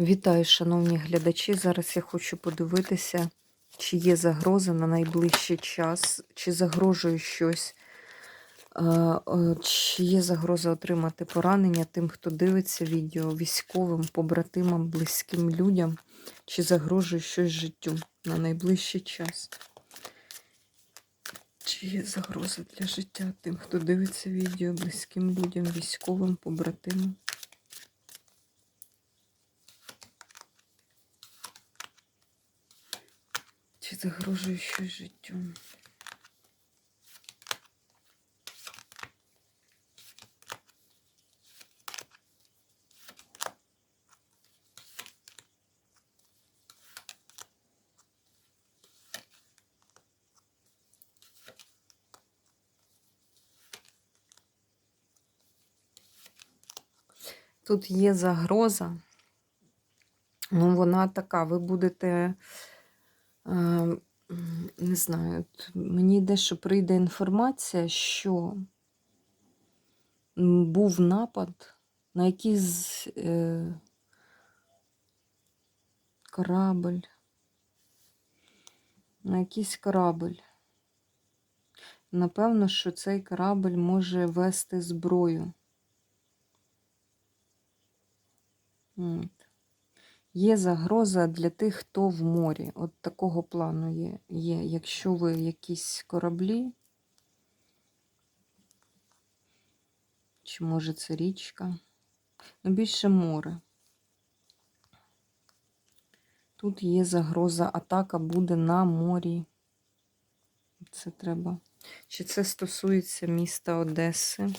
Вітаю, шановні глядачі. Зараз я хочу подивитися, чи є загроза на найближчий час, чи загрожує щось, е, е, чи є загроза отримати поранення тим, хто дивиться відео військовим, побратимам, близьким людям, чи загрожує щось життю на найближчий час. Чи є загроза для життя тим, хто дивиться відео близьким людям, військовим, побратимам? Чи загрожує щось життю? Тут є загроза. Ну, вона така, ви будете, не знаю, мені йде, що прийде інформація, що був напад на якийсь е, корабль, на якийсь корабль. Напевно, що цей корабль може вести зброю. От. Є загроза для тих, хто в морі. От такого плану є. є. Якщо ви якісь кораблі, чи може це річка, ну більше море. Тут є загроза, атака буде на морі. Це треба. Чи це стосується міста Одеси?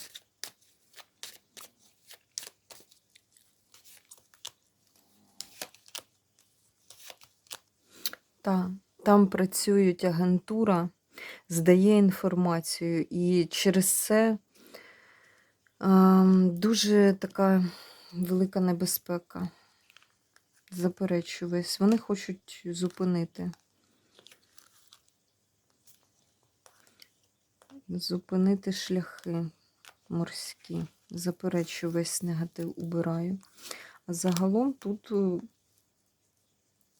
Так, там працюють агентура, здає інформацію, і через це ем, дуже така велика небезпека. Заперечую весь. Вони хочуть зупинити. Зупинити шляхи морські. Заперечую весь негатив убираю. А загалом тут е,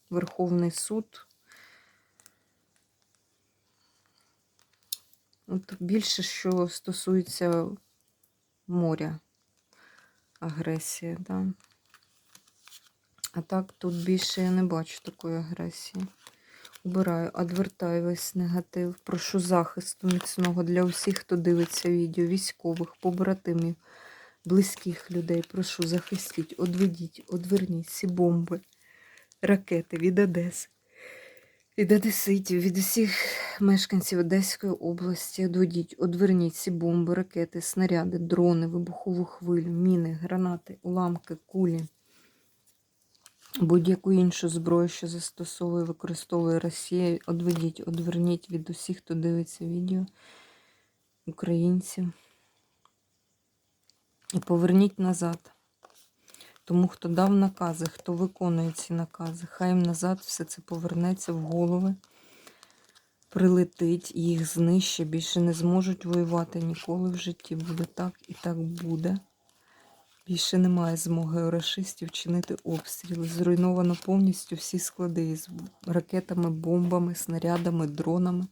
Верховний суд. От більше, що стосується моря, агресія, да. А так, тут більше я не бачу такої агресії. Убираю, адвертаю весь негатив. Прошу захисту міцного для усіх, хто дивиться відео, військових, побратимів, близьких людей. Прошу захистіть, одведіть, одверніть всі бомби, ракети від Одеси. Від одеситів, від усіх мешканців Одеської області одведіть, одверніть ці бомби, ракети, снаряди, дрони, вибухову хвилю, міни, гранати, уламки, кулі, будь-яку іншу зброю, що застосовує, використовує Росія, одведіть, одверніть від усіх, хто дивиться відео, українців. І поверніть назад. Тому хто дав накази, хто виконує ці накази, хай їм назад все це повернеться в голови, прилетить, їх знищить, більше не зможуть воювати ніколи в житті. Буде так і так буде. Більше немає змоги у рашистів чинити обстріли. Зруйновано повністю всі склади з ракетами, бомбами, снарядами, дронами.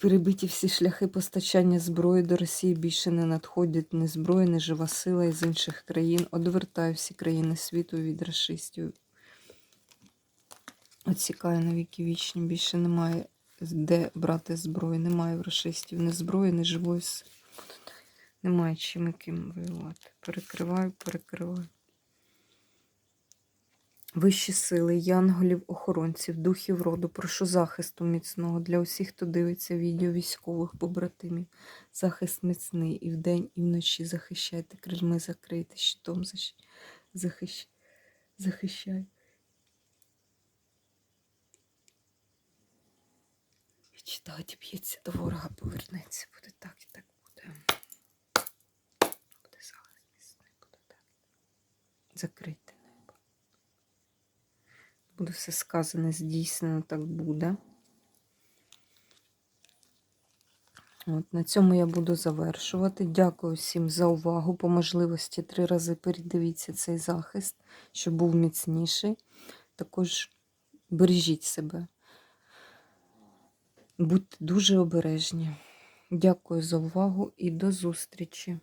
Перебиті всі шляхи постачання зброї до Росії більше не надходять ні зброї, ні жива сила із інших країн. Одвертаю всі країни світу від расистів. Оцікаю на віки вічні. Більше немає де брати зброю. Немає в расистів ні зброї, ні живої сили. Немає чим яким воювати. Перекриваю, перекриваю. Вищі сили, янголів, охоронців, духів роду, прошу захисту міцного для усіх, хто дивиться відео військових побратимів. Захист міцний і вдень, і вночі захищайте, крильми закрийте, щитом захищ... захищай. І б'ється до ворога, повернеться. Буде так і так буде. Буде захист міцний, буде так. Закрийте. Буде все сказане, здійснено, так буде. От, на цьому я буду завершувати. Дякую всім за увагу. По можливості три рази передивіться цей захист, щоб був міцніший. Також бережіть себе. Будьте дуже обережні. Дякую за увагу і до зустрічі!